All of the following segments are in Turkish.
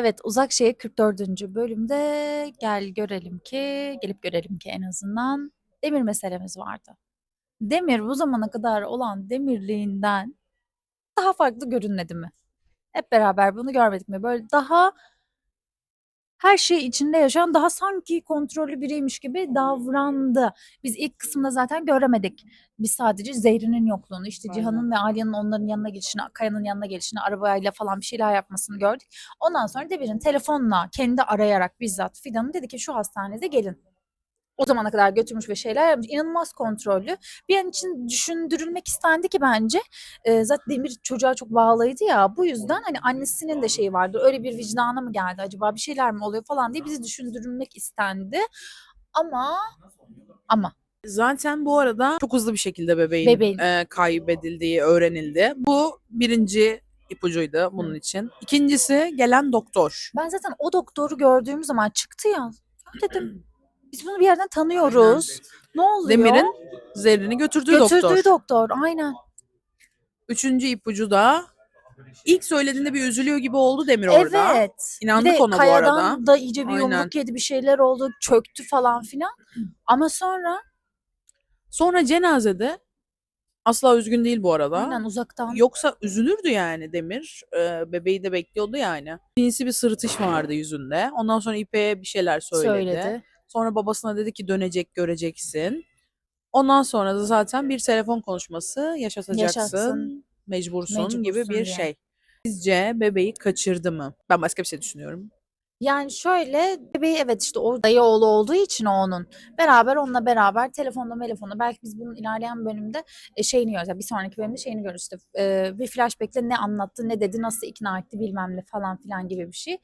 Evet, Uzak Şehir 44. bölümde gel görelim ki, gelip görelim ki en azından Demir meselemiz vardı. Demir bu zamana kadar olan Demirliğinden daha farklı görünmedi mi? Hep beraber bunu görmedik mi? Böyle daha her şey içinde yaşayan daha sanki kontrollü biriymiş gibi davrandı. Biz ilk kısımda zaten göremedik. Biz sadece Zehri'nin yokluğunu, işte Aynen. Cihan'ın ve Alya'nın onların yanına gelişini, Kaya'nın yanına gelişini, arabayla falan bir şeyler yapmasını gördük. Ondan sonra Demir'in telefonla kendi arayarak bizzat Fidan'ın dedi ki şu hastanede gelin. O zamana kadar götürmüş ve şeyler yapmış. İnanılmaz kontrollü. Bir an için düşündürülmek istendi ki bence. e, zaten Demir çocuğa çok bağlıydı ya. Bu yüzden hani annesinin de şeyi vardı. Öyle bir vicdana mı geldi acaba bir şeyler mi oluyor falan diye bizi düşündürülmek istendi. Ama ama Zaten bu arada çok hızlı bir şekilde bebeğin, Bebeğin. e, kaybedildiği öğrenildi. Bu birinci ipucuydu bunun için. İkincisi gelen doktor. ben zaten o doktoru gördüğüm zaman çıktı. "Ya dedim biz bunu bir yerden tanıyoruz. Ne oluyor? Demir'in zerrini götürdüğü, götürdüğü doktor. doktor. Aynen. Üçüncü ipucu da ilk söylediğinde bir üzülüyor gibi oldu Demir orada. Evet. İnandık bir de ona bu kayadan arada. da iyice bir Aynen. yumruk yedi bir şeyler oldu. Çöktü falan filan. Ama sonra Sonra cenazede asla üzgün değil bu arada. aynen uzaktan Yoksa üzülürdü yani Demir. Ee, bebeği de bekliyordu yani. Sinsi bir sırıtış vardı yüzünde. Ondan sonra İpek'e bir şeyler söyledi. söyledi. Sonra babasına dedi ki dönecek göreceksin. Ondan sonra da zaten bir telefon konuşması yaşatacaksın. Yaşatsın. Mecbursun, Mecbursun gibi bir diye. şey. Sizce bebeği kaçırdı mı? Ben başka bir şey düşünüyorum. Yani şöyle bebeği evet işte o dayı oğlu olduğu için o onun. Beraber onunla beraber telefonla telefonla belki biz bunun ilerleyen bölümde e, şeyini görürüz. Yani bir sonraki bölümde şeyini görürüz işte e, bir flashback'le ne anlattı ne dedi nasıl ikna etti bilmem ne falan filan gibi bir şey.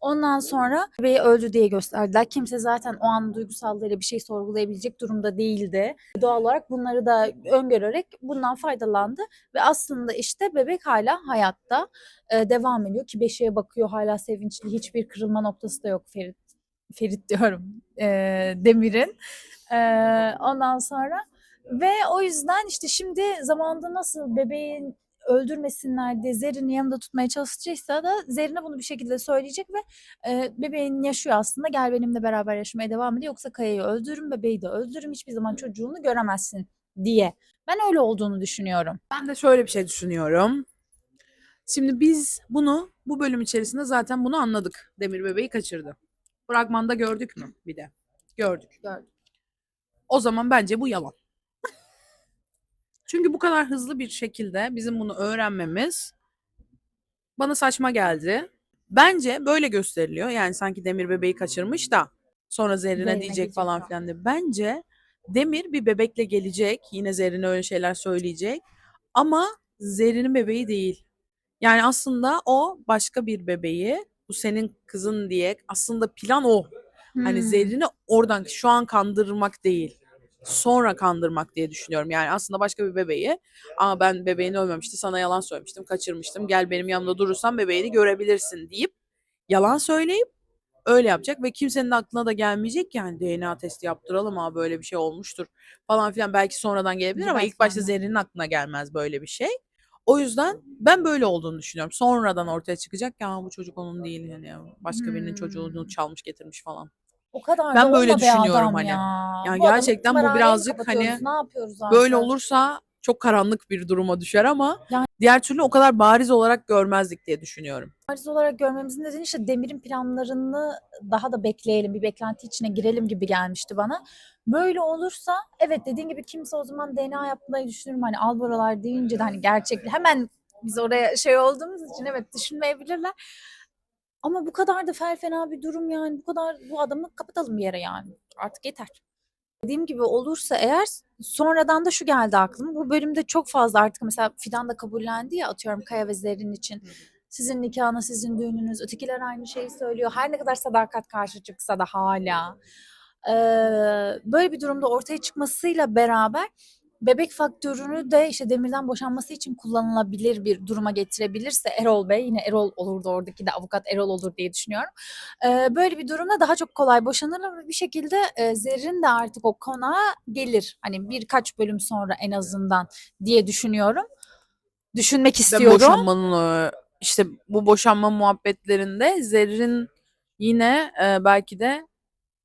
Ondan sonra bebeği öldü diye gösterdiler. Kimse zaten o an duygusallığıyla bir şey sorgulayabilecek durumda değildi. Doğal olarak bunları da öngörerek bundan faydalandı. Ve aslında işte bebek hala hayatta e, devam ediyor ki Beşik'e bakıyor hala sevinçli hiçbir kırılma noktası da yok Ferit Ferit diyorum e, Demir'in E, ondan sonra ve o yüzden işte şimdi zamanında nasıl bebeğin öldürmesinler diye Zerrin'i yanında tutmaya çalışacaksa da Zerrin'e bunu bir şekilde söyleyecek ve e, bebeğin yaşıyor aslında gel benimle beraber yaşamaya devam ediyor yoksa Kaya'yı öldürürüm bebeği de öldürürüm hiçbir zaman çocuğunu göremezsin diye. Ben öyle olduğunu düşünüyorum. Ben de şöyle bir şey düşünüyorum. Şimdi biz bunu bu bölüm içerisinde zaten bunu anladık. Demir bebeği kaçırdı. Fragmanda gördük mü bir de? Gördük. Gördük. O zaman bence bu yalan. Çünkü bu kadar hızlı bir şekilde bizim bunu öğrenmemiz bana saçma geldi. Bence böyle gösteriliyor. Yani sanki Demir bebeği kaçırmış da sonra Zerrin'e Zerrin'e diyecek gidecek falan falan. filan diye. Bence Demir bir bebekle gelecek. Yine Zerrin'e öyle şeyler söyleyecek. Ama Zerrin'in bebeği değil. Yani aslında o başka bir bebeği bu senin kızın diye aslında plan o. Hani Hmm. Zerrin'i oradan şu an kandırmak değil. Sonra kandırmak diye düşünüyorum. Yani aslında başka bir bebeği ama ben bebeğini ölmemişti sana yalan söylemiştim kaçırmıştım gel benim yanımda durursan bebeğini görebilirsin deyip yalan söyleyip öyle yapacak ve kimsenin aklına da gelmeyecek ki hani DNA testi yaptıralım abi böyle bir şey olmuştur falan filan belki sonradan gelebilir ama ilk başta. Zerrin'in aklına gelmez böyle bir şey. O yüzden ben böyle olduğunu düşünüyorum. Sonradan ortaya çıkacak "Aa, bu çocuk onun değil yani başka birinin çocuğunu Hmm. çalmış getirmiş falan. O kadar Ben böyle düşünüyorum hani. Ya. Yani Bu gerçekten bu birazcık hani ne yapıyoruz? Böyle olursa çok karanlık bir duruma düşer ama Yani- diğer türlü o kadar bariz olarak görmezdik diye düşünüyorum. Bariz olarak görmemizin nedeni işte Demir'in planlarını daha da bekleyelim, bir beklenti içine girelim gibi gelmişti bana. Böyle olursa evet dediğin gibi kimse o zaman DNA yapmayı düşünür mü? Hani Alboralar deyince de hani gerçekli hemen biz oraya şey olduğumuz için evet düşünmeyebilirler. Ama bu kadar da fel fena bir durum yani bu kadar bu adamı kapatalım bir yere yani artık yeter. Dediğim gibi olursa eğer sonradan da şu geldi aklıma. Bu bölümde çok fazla artık mesela Fidan da kabullendi ya atıyorum Kaya ve Zerrin için. Sizin nikahınız, sizin düğününüz. Ötekiler aynı şeyi söylüyor. Her ne kadar sadakat karşı çıksa da hala. Ee, böyle bir durumda ortaya çıkmasıyla beraber bebek faktörünü de işte Demir'den boşanması için kullanılabilir bir duruma getirebilirse Erol Bey yine Erol olurdu oradaki de avukat Erol olur diye düşünüyorum. Ee, böyle bir durumda daha çok kolay boşanırlar ve bir şekilde e, Zerrin de artık o konağa gelir. Hani birkaç bölüm sonra en azından diye düşünüyorum. Düşünmek Ben istiyorum. boşanmanın e, işte bu boşanma muhabbetlerinde Zerrin yine e, belki de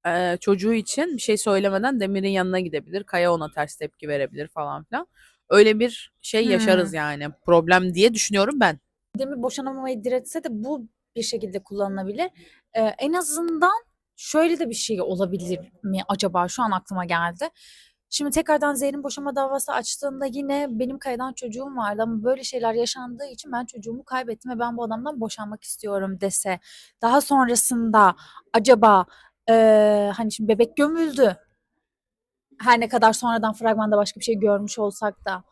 e, çocuğu için bir şey söylemeden Demir'in yanına gidebilir. Kaya ona ters tepki verebilir falan filan. Öyle bir şey yaşarız Hmm. yani. Problem diye düşünüyorum ben. Demir boşanamamayı diretse de bu bir şekilde kullanılabilir. Ee, en azından şöyle de bir şey olabilir mi acaba? Şu an aklıma geldi. Şimdi tekrardan Zerrin boşanma davası açtığında yine benim Kaya'dan çocuğum vardı ama böyle şeyler yaşandığı için ben çocuğumu kaybettim ve ben bu adamdan boşanmak istiyorum dese. Daha sonrasında acaba eee, hani şimdi bebek gömüldü. Her ne kadar sonradan fragmanda başka bir şey görmüş olsak da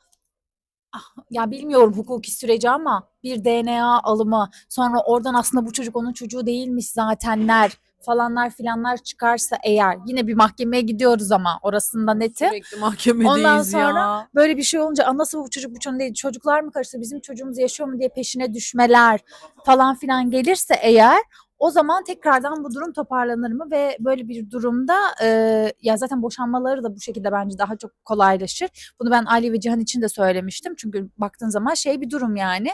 Ah, ya bilmiyorum hukuki süreci ama bir DNA alımı sonra oradan aslında bu çocuk onun çocuğu değilmiş zatenler falanlar filanlar çıkarsa eğer yine bir mahkemeye gidiyoruz ama orasında netim. Sürekli mahkemedeyiz Ondan sonra ya. Böyle bir şey olunca "Aa, nasıl bu çocuk bu çocuk değil çocuklar mı karıştı bizim çocuğumuz yaşıyor mu diye peşine düşmeler falan filan gelirse eğer o zaman tekrardan bu durum toparlanır mı ve böyle bir durumda e, ya zaten boşanmaları da bu şekilde bence daha çok kolaylaşır. Bunu ben Ali ve Cihan için de söylemiştim. Çünkü baktığın zaman şey bir durum yani.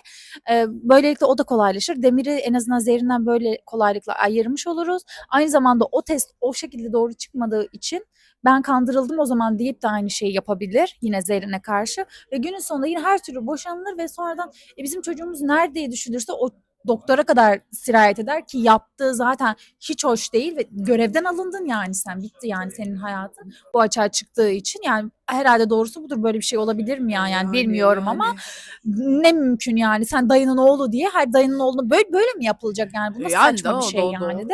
E, böylelikle o da kolaylaşır. Demir'i en azından Zerrin'den böyle kolaylıkla ayırmış oluruz. Aynı zamanda o test o şekilde doğru çıkmadığı için ben kandırıldım o zaman deyip de aynı şeyi yapabilir yine Zerrin'e karşı ve günün sonunda yine her türlü boşanılır ve sonradan e, bizim çocuğumuz nerede düşünürse o doktora kadar sirayet eder ki yaptığı zaten hiç hoş değil ve görevden alındın yani sen. Bitti yani senin hayatın bu açığa çıktığı için. Yani herhalde doğrusu budur böyle bir şey olabilir mi ya? Yani, bilmiyorum ama ne mümkün yani sen dayının oğlu diye her dayının oğlunu böyle böyle mi yapılacak yani bu? Nasıl Yani saçma bir şey doğru, yani de.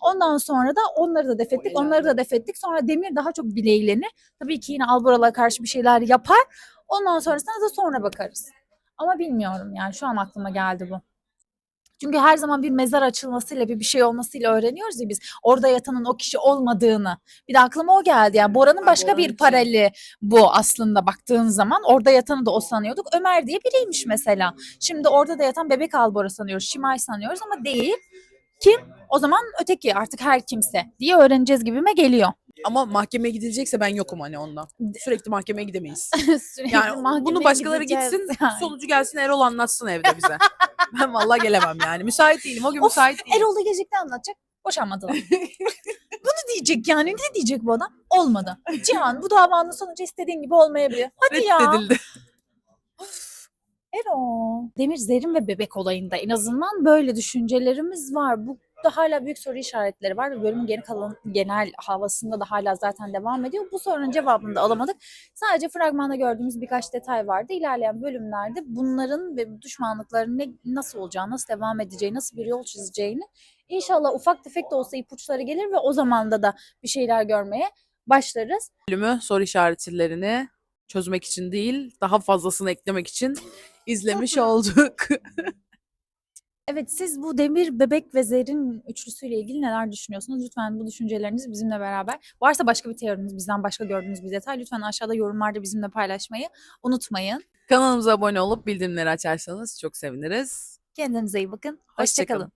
Ondan sonra da onları da defettik onları da defettik. Sonra Demir daha çok bileylenir tabii ki yine Albora'la karşı bir şeyler yapar. Ondan sonrasında da sonra bakarız. Ama bilmiyorum yani şu an aklıma geldi bu. Çünkü her zaman bir mezar açılmasıyla bir bir şey olmasıyla öğreniyoruz ya biz orada yatanın o kişi olmadığını. Bir de aklıma o geldi yani Bora'nın başka Bora'nın bir paraleli bu aslında baktığın zaman orada yatanı da o sanıyorduk. Ömer diye biriymiş mesela. Şimdi orada da yatan bebek Albora sanıyoruz, Şimay sanıyoruz ama değil. Kim? O zaman öteki artık her kimse diye öğreneceğiz gibime geliyor. Ama mahkemeye gidilecekse ben yokum hani ondan. Sürekli mahkemeye gidemeyiz. Sürekli Yani mahkemeye bunu başkaları gideceğiz gitsin, yani. sonucu gelsin Erol anlatsın evde bize. ben vallahi gelemem yani. Müsait değilim. O gün Of, müsait değilim. Erol da gelecek ne anlatacak? Boşanmadılar. Bunu diyecek yani. Ne diyecek bu adam? Olmadı. Cihan bu davanın sonucu istediğin gibi olmayabilir. Hadi ya. Reddedildi. Erol. Demir Zerrin ve bebek olayında en azından böyle düşüncelerimiz var. Bu da hala büyük soru işaretleri var ve bölümün geri kalan genel havasında da hala zaten devam ediyor. Bu sorunun cevabını da alamadık. Sadece fragmanda gördüğümüz birkaç detay vardı. İlerleyen bölümlerde bunların ve düşmanlıkların ne, nasıl olacağı, nasıl devam edeceği, nasıl bir yol çizeceğini inşallah ufak tefek de olsa ipuçları gelir ve o zamanda da bir şeyler görmeye başlarız. Bölümü soru işaretlerini çözmek için değil, daha fazlasını eklemek için izlemiş olduk. Evet siz bu Demir, Bebek ve Zerrin üçlüsüyle ilgili neler düşünüyorsunuz? Lütfen bu düşüncelerinizi bizimle beraber. Varsa başka bir teoriniz, bizden başka gördüğünüz bir detay lütfen aşağıda yorumlarda bizimle paylaşmayı unutmayın. Kanalımıza abone olup bildirimleri açarsanız çok seviniriz. Kendinize iyi bakın. Hoşça kalın. Hoşçakalın.